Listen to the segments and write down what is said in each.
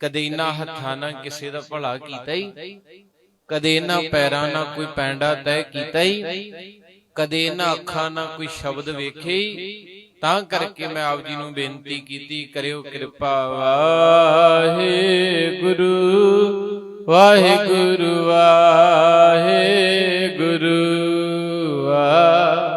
ਕਦੇ ਇਹਨਾਂ ਹੱਥਾਂ ਨਾਲ ਕਿਸੇ ਦਾ ਭਲਾ ਕੀਤਾ ਹੀ ਕਦੇ ਇਹਨਾਂ ਪੈਰਾਂ ਨਾਲ ਕੋਈ ਪੈਂਡਾ ਤੈ ਕੀਤਾ ਹੀ ਕਦੇ ਇਹਨਾਂ ਅੱਖਾਂ ਨਾਲ ਕੋਈ ਸ਼ਬਦ ਵੇਖੇ? ਹੀ ਤਾਂ ਕਰਕੇ ਮੈਂ ਆਪ ਜੀ ਨੂੰ ਬੇਨਤੀ ਕੀਤੀ ਕਰਿਓ ਕਿਰਪਾ। ਵਾਹਿਗੁਰੂ ਵਾਹਿਗੁਰੂ ਵਾਹਿਗੁਰੂ ਵਾਹਿਗੁਰੂ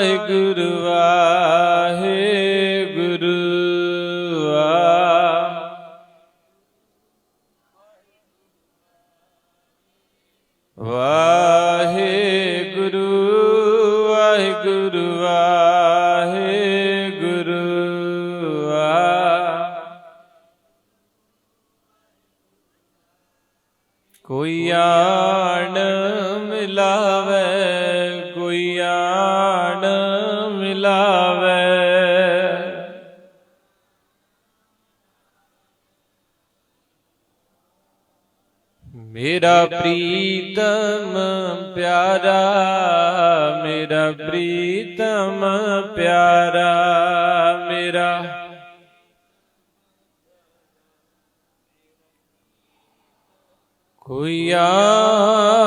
ਵਾਹਿਗੁਰੂ ਵਾਹਿਗੁਰੂ ਵਾ ਵਾਹਿਗੁਰੂ ਵਾਹਿਗੁਰੂ ਵਾਹਿਗੁਰੂ ਵਾ ਕੋਈ ਆਣ ਮਿਲਾਵੇ ਆਣ ਮਿਲਾਵੇ। ਮੇਰਾ ਪ੍ਰੀਤਮ ਪਿਆਰਾ ਮੇਰਾ ਪ੍ਰੀਤਮ ਪਿਆਰਾ ਮੇਰਾ ਕੋਈ ਆਣ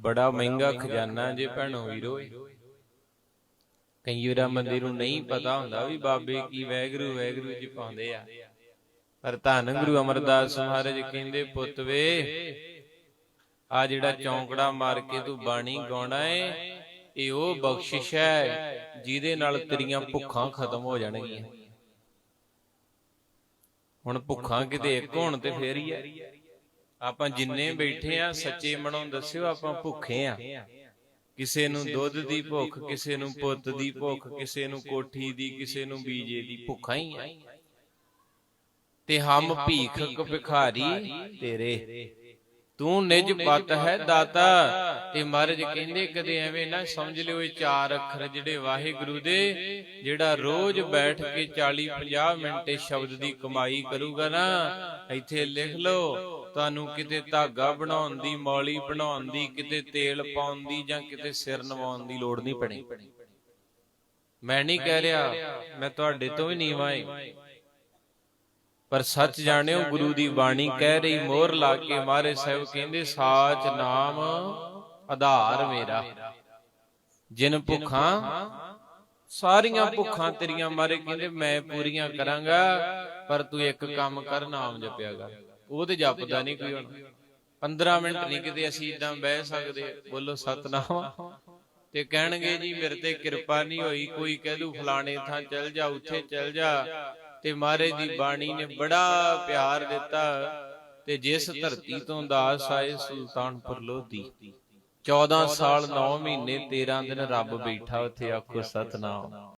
ਬੜਾ ਮਹਿੰਗਾ ਖਜ਼ਾਨਾ ਜੇ ਭੈਣੋ ਵੀਰੋ ਕਈ ਵਾਰ ਬੰਦੇ ਨੂੰ ਨਹੀਂ ਪਤਾ ਹੁੰਦਾ ਵੀ ਬਾਬੇ ਕੀ ਵੈਗਰੂ ਵੈਗਰੂ ਚ ਪਾਉਂਦੇ ਆ। ਪਰ ਧੰਨ ਗੁਰੂ ਅਮਰਦਾਸ ਮਹਾਰਾਜ ਕਹਿੰਦੇ ਪੁੱਤ ਵੇ ਆ ਜਿਹੜਾ ਚੌਂਕੜਾ ਮਾਰ ਕੇ ਤੂੰ ਬਾਣੀ ਗਾਉਣਾ ਏ ਇਹ ਉਹ ਬਖਸ਼ਿਸ਼ ਹੈ ਜਿਹਦੇ ਨਾਲ ਤੇਰੀਆਂ ਭੁੱਖਾਂ ਖਤਮ ਹੋ ਜਾਣਗੀਆਂ। ਹੁਣ ਭੁੱਖਾਂ ਕਿਤੇ ਇੱਕ ਹੋਣ ਤੇ ਫੇਰ ਹੀ ਹੈ। ਆਪਾਂ ਜਿੰਨੇ ਬੈਠੇ ਆ ਸੱਚੇ ਮਨੋਂ ਦੱਸਿਓ ਆਪਾਂ ਭੁੱਖੇ ਆ। ਕਿਸੇ ਨੂੰ ਦੁੱਧ ਦੀ ਭੁੱਖ ਕਿਸੇ ਨੂੰ ਪੁੱਤ ਦੀ ਭੁੱਖ ਕਿਸੇ ਨੂੰ ਕੋਠੀ ਦੀ ਕਿਸੇ ਨੂੰ ਬੀਜੇ ਦੀ ਭੁੱਖਾਂ ਹੀ ਆ। ਤੇ ਹਮ ਭੀਖ ਭਿਖਾਰੀ ਤੇਰੇ। ਤੂੰ ਨਿਜ ਪਤ ਹੈ ਦਾਤਾ ਤੇ ਮਹਾਰਾਜ ਕਹਿੰਦੇ ਕਦੇ ਐਵੇਂ ਨਾ ਸਮਝ ਲਿਓ ਇਹ ਚਾਰ ਅੱਖਰ ਜਿਹੜੇ ਵਾਹਿਗੁਰੂ ਦੇ ਜਿਹੜਾ ਰੋਜ਼ ਬੈਠ ਕੇ 40 50 ਮਿੰਟ ਸ਼ਬਦ ਦੀ ਕਮਾਈ ਕਰੂਗਾ ਨਾ ਇੱਥੇ ਲਿਖ ਲਓ। ਤੁਹਾਨੂੰ ਕਿਤੇ ਧਾਗਾ ਬਣਾਉਣ ਦੀ, ਮੌਲੀ ਬਣਾਉਣ ਦੀ, ਕਿਤੇ ਤੇਲ ਪਾਉਣ ਦੀ ਜਾਂ ਕਿਤੇ ਸਿਰ ਨਵਾਉਣ ਦੀ ਲੋੜ ਨਹੀਂ ਪੈਣੀ। ਮੈਂ ਨਹੀਂ ਕਹਿ ਰਿਹਾ, ਮੈਂ ਤੁਹਾਡੇ ਤੋਂ ਵੀ ਨੀਵਾਂ ਏ। ਪਰ ਸੱਚ ਜਾਣਿਓ, ਗੁਰੂ ਦੀ ਬਾਣੀ ਕਹਿ ਰਹੀ, ਮੋਹਰ ਲਾ ਕੇ ਮਾਰੇ ਸਾਹਿਬ ਕਹਿੰਦੇ, ਸਾਚ ਨਾਮ ਆਧਾਰ ਮੇਰਾ। ਜਿਨ ਭੁੱਖਾਂ, ਸਾਰੀਆਂ ਭੁੱਖਾਂ ਤੇਰੀਆਂ ਮਾਰੇ ਕਹਿੰਦੇ, ਮੈਂ ਪੂਰੀਆਂ ਕਰਾਂਗਾ, ਪਰ ਤੂੰ ਇੱਕ ਕੰਮ ਕਰ, ਨਾਮ ਜਪਿਆ ਕਰ ਉਹ ਤੇ ਜਪਦਾ ਨਹੀਂ ਕੋਈ ਹੁਣ। 15 ਮਿੰਟ ਨਹੀਂ ਕਿਤੇ ਅਸੀਂ ਇਦਾਂ ਬਹਿ ਸਕਦੇ। ਬੋਲੋ, ਸਤਨਾਮ। ਤੇ ਕਹਿਣਗੇ ਜੀ, ਮੇਰੇ ਤੇ ਕਿਰਪਾ ਨਹੀਂ ਹੋਈ। ਕੋਈ ਕਹਿ ਦੂ, ਫਲਾਣੇ ਥਾਂ ਚੱਲ ਜਾ, ਉੱਥੇ ਚੱਲ ਜਾ। ਤੇ ਮਹਾਰਾਜ ਦੀ ਬਾਣੀ ਨੇ ਬੜਾ ਪਿਆਰ ਦਿੱਤਾ। ਤੇ ਜਿਸ ਧਰਤੀ ਤੋਂ ਦਾਸ ਆਏ ਸੁਲਤਾਨਪੁਰ ਲੋਧੀ। 14 ਸਾਲ 9 ਮਹੀਨੇ 13 ਦਿਨ ਰੱਬ ਬੈਠਾ ਉੱਥੇ, ਆਖੋ, ਸਤਨਾਮ।